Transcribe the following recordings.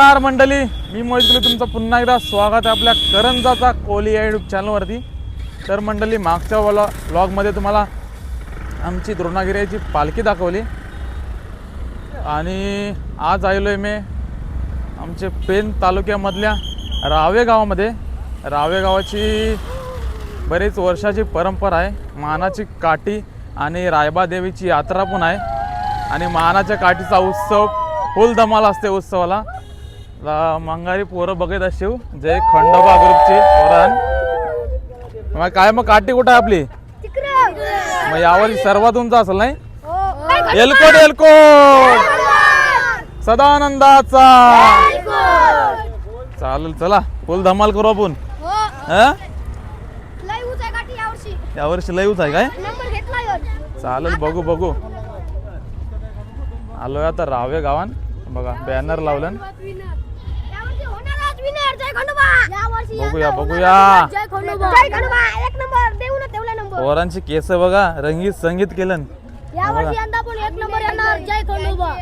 नमस्कार मंडळी मी मोहितले तुमचं पुन्हा एकदा स्वागत आहे आपल्या करंजाचा कोहली या यूट्यूब चॅनलवरती तर मंडळी मागच्या वॉला ब्लॉगमध्ये तुम्हाला आमची द्रोणागिरीची पालखी दाखवली. आणि आज आलेलो आहे मी आमचे पेन तालुक्यामधल्या रावे गावामध्ये. रावे गावाची बरीच वर्षाची परंपरा आहे. मानाची काठी आणि रायबा देवीची यात्रा पण आहे. आणि मानाच्या काठीचा उत्सव फुल धमाल असते उत्सवाला. मंगारी पोरं बघत असेव जय खंडोबा ग्रुपचे पोरान मग काय मग काठी कुठं आपली? मग यावर्षी सर्वात उंच असेल नाही? एलकोट एलकोट! सदानंदाचा! चालेल चला. फुल धमाल करू आपण. हा? यावर्षी लय उच आहे काय? चालेल बघू बघू. आलोय आता रावे गावान. बघा बॅनर लावलं बघूया, बघूया. एक नंबर देऊ ना तेवढा नंबर पोरांची केस बघा रंगीत संगीत केलं या वर्षी यंदा पण एक नंबर येणार जय खंडोबा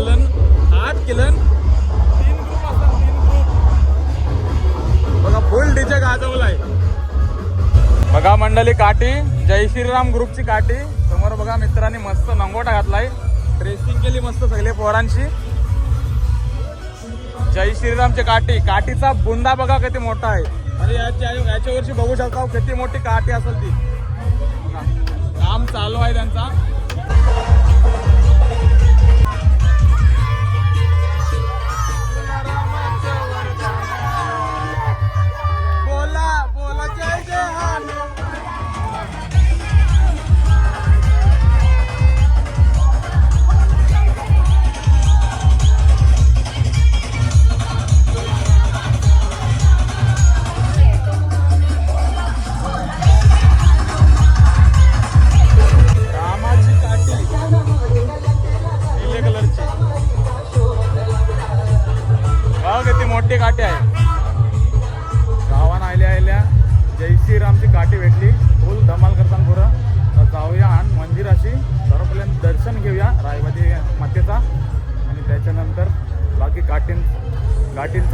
शर्ट आठ किलन. तीन ग्रुप असतात तीन ग्रुप बघा फुल डीजे गाजवलाय. बघा मंडळी काठी जय श्रीराम ग्रुपची काठी. समोर बघा मित्रांनी मस्त नंगोटा घातलाय. ड्रेसिंग केली मस्त सगळे पोरांची. जय श्रीरामची काठी. काठीचा बुंदा बघा किती मोठा आहे. आणि याच्या याच्या वर्षी बघू शकता हो, किती मोठी काठी असेल ती. काम चालू आहे त्यांचा.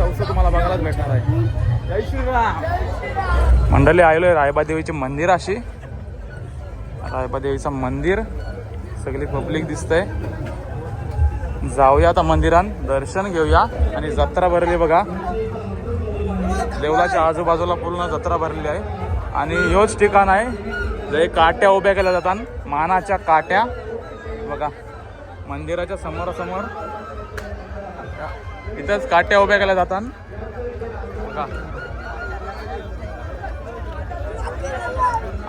उत्सव तुम्हाला बघायलाच भेटणार आहे. जय श्रीराम. मंडळी आलेलो आहे रायबादेवीचे मंदिर अशी. रायबादेवीचं मंदिर. सगळी पब्लिक दिसतंय. जाऊया आता मंदिरात दर्शन घेऊया. आणि जत्रा भरली बघा. देवळाच्या आजूबाजूला पूर्ण जत्रा भरली आहे. आणि हेच ठिकाण आहे जे काट्या उभ्या केल्या जातात. मानाच्या काट्या. बघा मंदिराच्या समोरासमोर. इथंच काट्या उभ्या केल्या जातात.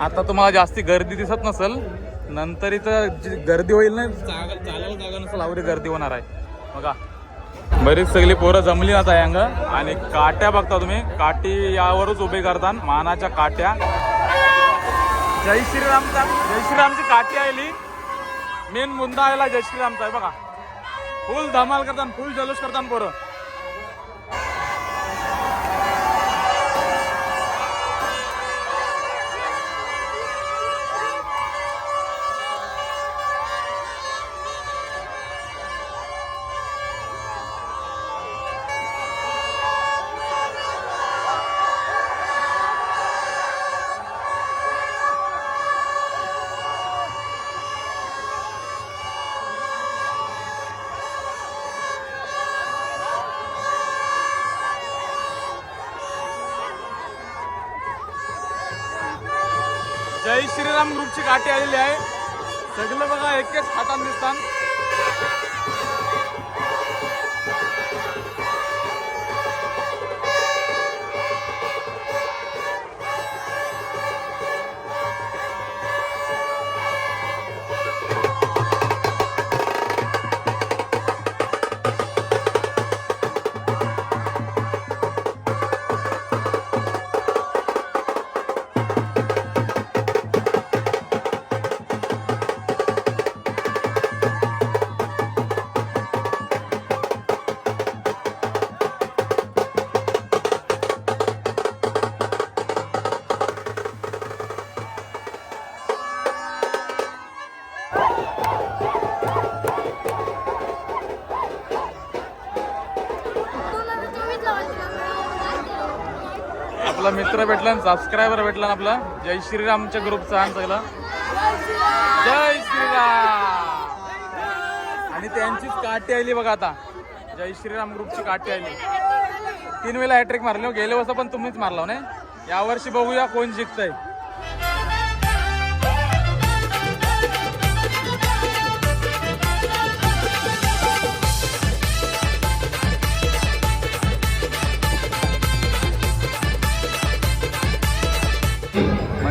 आता तुम्हाला जास्ती गर्दी दिसत नसेल नंतर इथं गर्दी होईल ना चालायला जागा नसेल आवडी गर्दी होणार आहे. बघा. बरीच सगळी पोरं जमली आता अंग. आणि काट्या बघता तुम्ही. काठी यावरच उभे करतात. मानाच्या काट्या. जय श्रीरामचा जय श्रीरामची काठी आली. मेन मुद्दा आयला जय श्रीरामचा आहे बघा. फुल धमाल करतात फुल जल्लोष करतात पोरं. जय ग्रुपची काठी आलेली आहे. सगळं बघा एक एक हातात दिसतात मित्र भेटला सबस्क्रायबर भेटला ना आपला. जय श्रीरामच्या ग्रुपचा आणि सगळं. जय श्रीराम! आणि त्यांचीच काठी आली बघा आता. जय श्रीराम ग्रुपची काठी आली. तीन वेळेला हॅट्रिक मारले हो. गेल्या वर्ष पण तुम्हीच मारला हो, नाही? यावर्षी बघूया कोण जिंकतंय.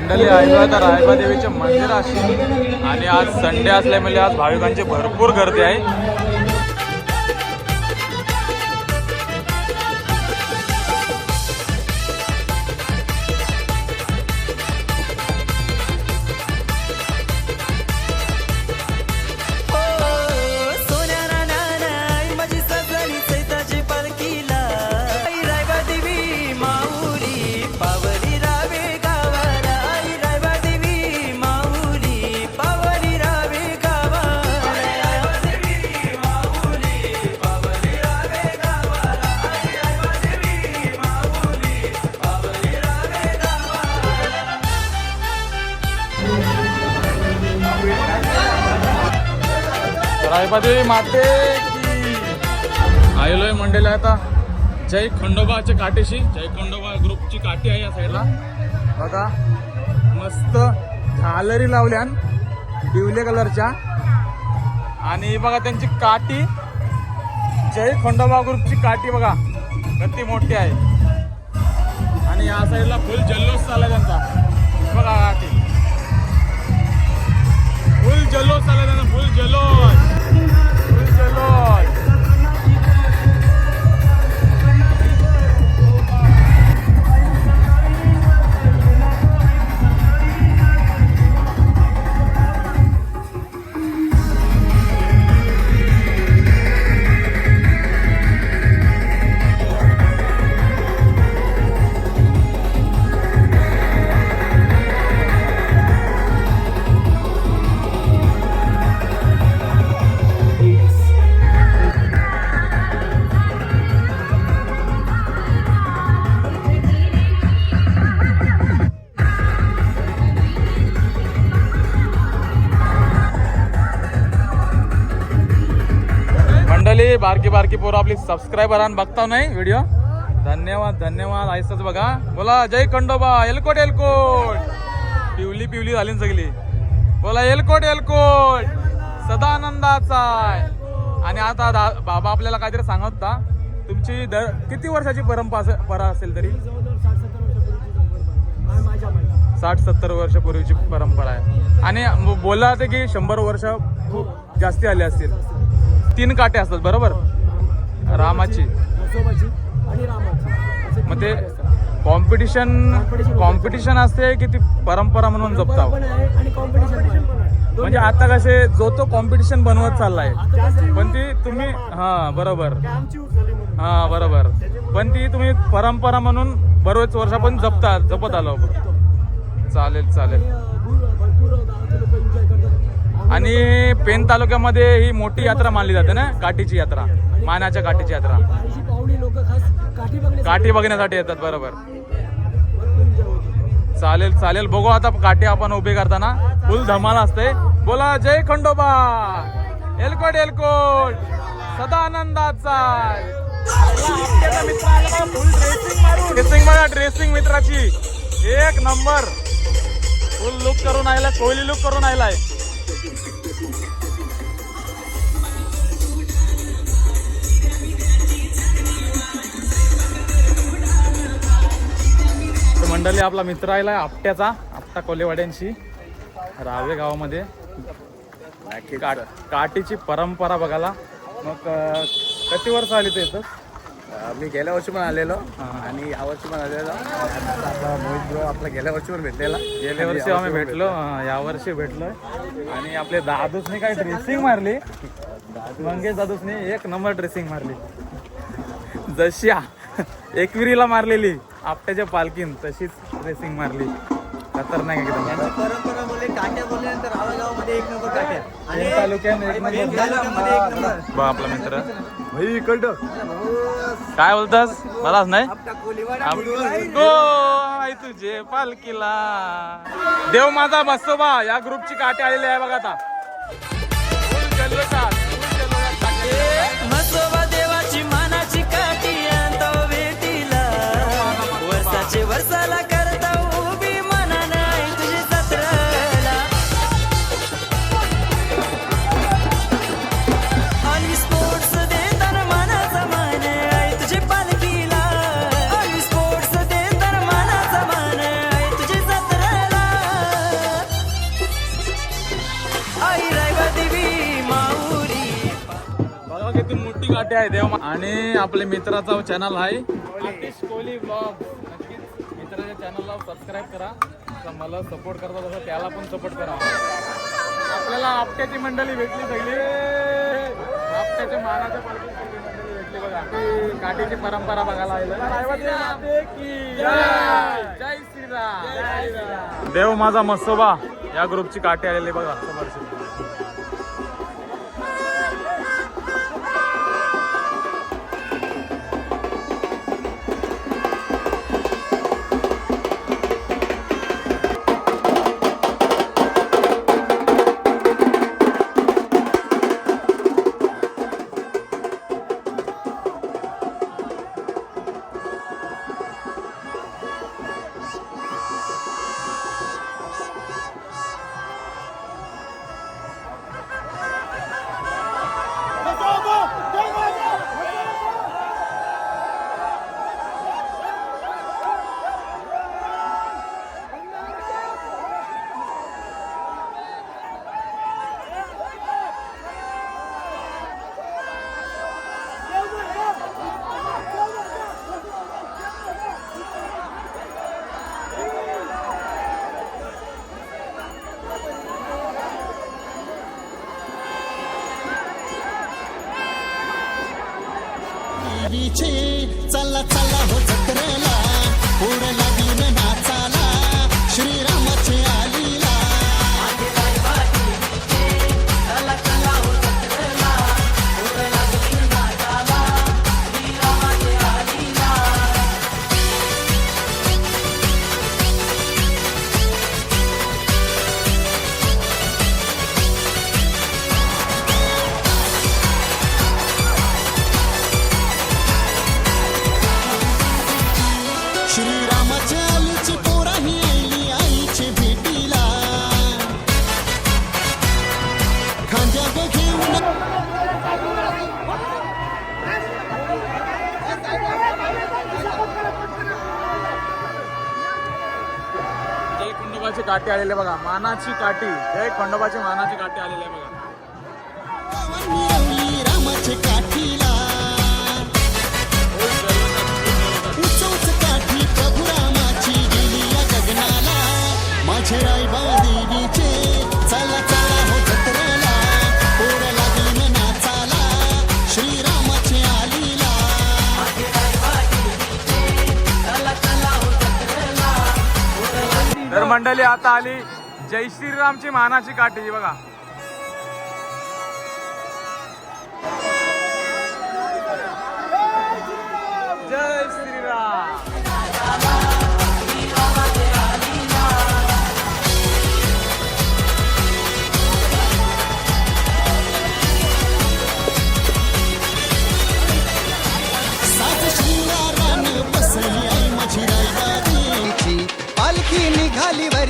मंडळी आलो आता रायबा देवीच्या मंदिराशी आणि आज संडे असल्यामुळे आज भाविकांची भरपूर गर्दी आहे. रायबा माते की आलोय आता. जय खंडोबाच्या काठीशी. जय खंडोबा ग्रुपची काठी आहे या साईडला. बघा. मस्त झालरी लावल्यान डिवले कलरच्या. आणि बघा त्यांची काठी. जय खंडोबा ग्रुपची काठी बघा. गती मोठी आहे. आणि या साईडला फुल जल्लोष चालला त्यांचा. बघा काठी. फुल जल्लोष चालला त्यांचा फुल जल्लोष फुल जल्लोष बारकी बारकी पोरं आपली सबस्क्रायबर बघताव बघता नाही? व्हिडिओ धन्यवाद धन्यवाद. आयसच बघा. बोला जय खंडोबा एलकोट एलकोट पिवली पिवली झाली ना सगळी. बोला एलकोट एलकोट सदा आनंदाचा आहे. आणि आता दा- बाबा आपल्याला काहीतरी सांगत होता. तुमची दर किती वर्षाची परंपरा परा असेल तरी? साठ सत्तर वर्षापूर्वीची परंपरा आहे. आणि म- बोलला होते की शंभर वर्ष खूप जास्ती आले असतील. तीन काटे असतात बरोबर? रामाची. आणि रामाची. असे मग ते असतात. कॉम्पिटिशन कॉम्पिटिशन असते की ती परंपरा म्हणून जपता? पण आहे आणि कॉम्पिटिशन पण आहे. दोन्ही म्हणजे आता कसे जो तो कॉम्पिटिशन बनवत चाललाय. आता कसं पण ती तुम्ही हा बरोबर. आहे, आमची ऊस झाली म्हणून. हा बरोबर. पण ती तुम्ही परंपरा म्हणून बरोच वर्ष पण जपता जपत आलो चालेल चालेल. आणि, अं, आणि पेन तालुक्यामध्ये ही मोठी यात्रा मानली जाते ना? काठीची यात्रा. मानाच्या काठीची यात्रा. काठी बघण्यासाठी येतात. बरोबर. चालेल चालेल. बघू आता काठी आपण उभी करताना. फुल धमाल असते. बोला जय खंडोबा. एलकोट एलकोट. सदा आनंदाचा ड्रेसिंग मारून. ड्रेसिंग मारा ड्रेसिंग मित्राची. एक नंबर फुल लुक करून आयला कोहली लुक करून आयलाय. मंडळी आपला मित्र आलाय आपट्याचा आपटा कोलेवाड्यांशी रावे गावामध्ये. काट- काठीची परंपरा बघायला. मग किती वर्ष आली ते इथं? मी गेल्या वर्षी पण आलेलो. आणि या वर्षी पण आलेलो. आणि आता आपला मोहित भाऊ आपला गेल्या वर्षी पण भेटलेला. गेल्या वर्षी आम्ही भेटलो. या वर्षी भेटलोय. आणि आपले दादूसने काय ड्रेसिंग मारली? मंगेश दादूसने एक नंबर ड्रेसिंग मारली. जशी एकविरीला मारलेली आपट्याच्या पालखीन तशीच ड्रेसिंग मारली. खतरनाक एकदम. परंपरा बोलले काट्या एक नंबर काट्या. पेन तालुक्यात एक नंबर तालुक्यामध्ये एक नंबर. बा आपला मित्र. भाई इकडं. काय बोलतास? मलाच नाही? आई तुझे पालखीला. देव माझा बसोबा या ग्रुपची काठी आलेली आहे बघा आता. काठी आहे देव आणि आपल्या मित्राचा चॅनल आहे. आतिश कोहली ब्लॉग नक्कीच मित्राच्या चॅनलला सबस्क्राईब करा. मला सपोर्ट करता तसं त्याला पण सपोर्ट करा. आपल्याला आपट्याची मंडळी भेटली सगळी. आपट्याच्या मानाच्या सगळी मंडळी भेटली बघा. काठीची परंपरा बघायला जय श्रीराम देव माझा मसोबा या ग्रुपची काठी आलेली बघा. समोरची. काठी आलेली बघा. मानाची काठी. जय खंडोबाची मानाची काठी आलेली आहे बघा. मिरवली रामाचे मंडळी आता आली जय श्रीरामची मानाची काठी बघा.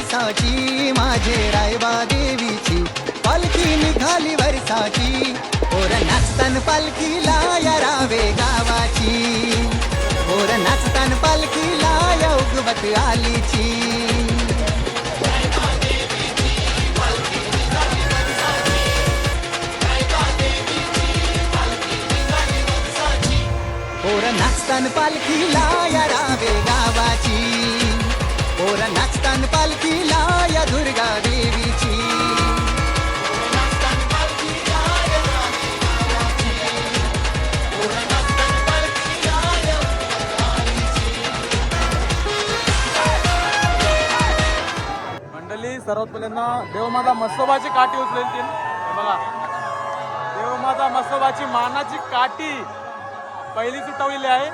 वर्षाची माझे रायबा देवीची, पालखी निघाली वर्षाची पोर नाचतान पालखीला या रावे गावाची. पोर नाचतान पालखीला या उगवत आलीची. पोर नाचतान पालखीला या रावे गावाची. पोर नाचतान पालखीला या दुर्गा देवीची. मंडळी सर्वात पहिल्यांदा देवमाता मसोबाची काठी उचलेल बघा. देवमाता मसोबाची मानाची काठी पहिली सुटवलेली आहे.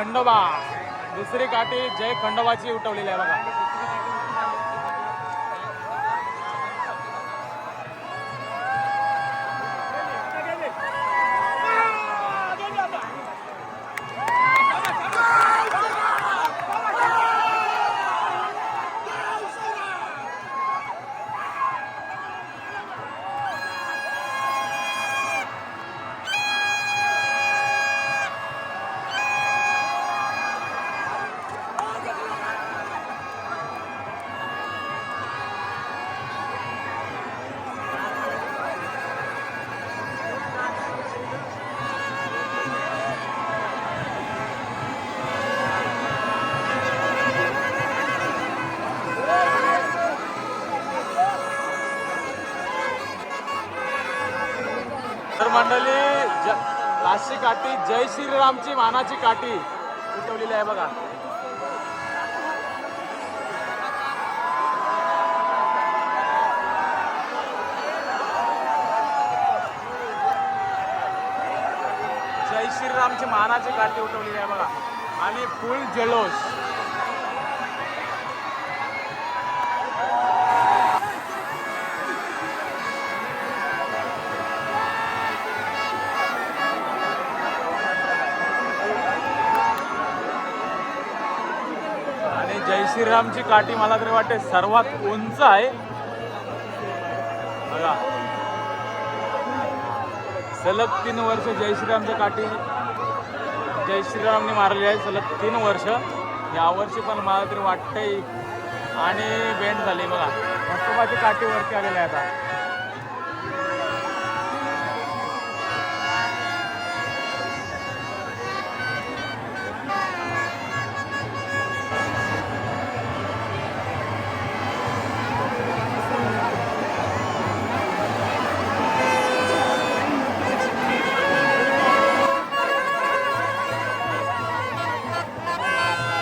खंडोबा. दुसरी काठी जय खंडोबाची उठवलेली आहे बघा. पाचशे काठी जय श्रीरामची मानाची काठी उठवलेली आहे बघा. जय श्रीरामची मानाची काठी उठवलेली आहे बघा. आणि फुल जलोष श्रीरामची काठी मला तरी वाटते सर्वात उंच आहे. बघा. सलग तीन वर्ष जय श्रीरामच्या काठी जय श्रीरामने मारली आहे. सलग तीन वर्ष. यावर्षी पण मला तरी वाटतंय. आणि बेंड झाली. बघा. मस्तोबाची काठी वरती आलेली आहे आता.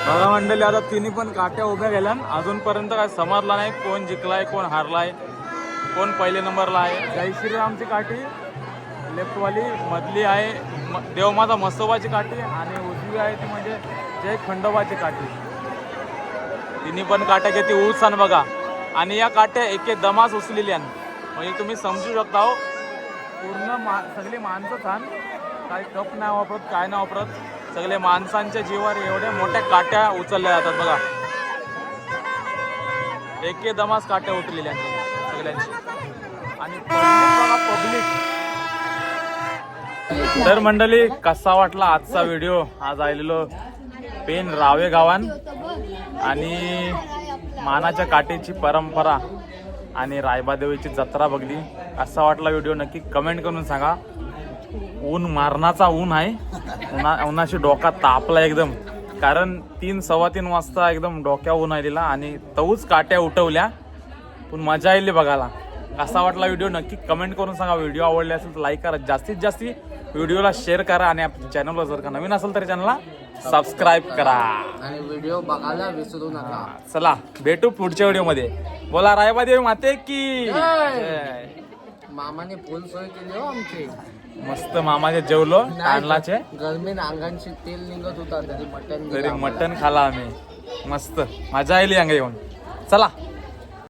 बघा मंडळी आता तिन्ही पण काट्या उभ्या गेल्या. अजूनपर्यंत काय समजला नाही कोण जिंकलाय कोण हारलाय कोण पहिले नंबरला आहे. जय श्रीरामची काठी लेफ्टवाली मधली आहे. देवमाता मसोबाची काठी आणि उजवी आहे ती म्हणजे जय खंडोबाची काठी. तिन्ही पण काट्या किती उत्साह बघा. आणि या काट्या एके दमास उचलेल्या म्हणजे तुम्ही समजू शकता हो. पूर्ण मा सगळी माणसं छान. काही कप नाही वापरत काय नाही वापरत. सगळे माणसांच्या जीवावर एवढ्या मोठ्या काट्या उचलल्या जातात बघा. एके दमास काट्या उठलेल्या सगळ्यांची. आणि पब्लिक. तर मंडळी कसा वाटला आजचा व्हिडिओ? आज आलेलो पेन रावे गावान आणि मानाच्या काठीची परंपरा आणि रायबादेवीची जत्रा बघली. असा वाटला व्हिडिओ? नक्की कमेंट करून सांगा. ऊन मारणाचा ऊन आहे. उन्हा उन्हाशी डोका तापला एकदम. कारण तीन सव्वा तीन वाजता एकदम डोक्या ऊन आलेला आणि तऊच काट्या उठवल्या. पण मजा येईल बघायला. कसा वाटला व्हिडिओ? नक्की कमेंट करून सांगा. व्हिडिओ आवडले असेल तर लाईक करा. जास्तीत जास्त व्हिडिओला शेअर करा आणि आपल्या चॅनलवर जर का नवीन असेल तर चॅनलला सबस्क्राईब करा. आणि व्हिडिओ बघायला विसरू नका. चला भेटू पुढच्या व्हिडिओमध्ये बोला रायबादेवी माते की. मामाने फुल सोय केली हो आमची. मस्त मामाचे जेवलो तांदळाचे. गरमीन अंगांची तेल निघत होता तरी मटन तरी मटन खाला आम्ही. मस्त. मजा आली अंग येऊन चला.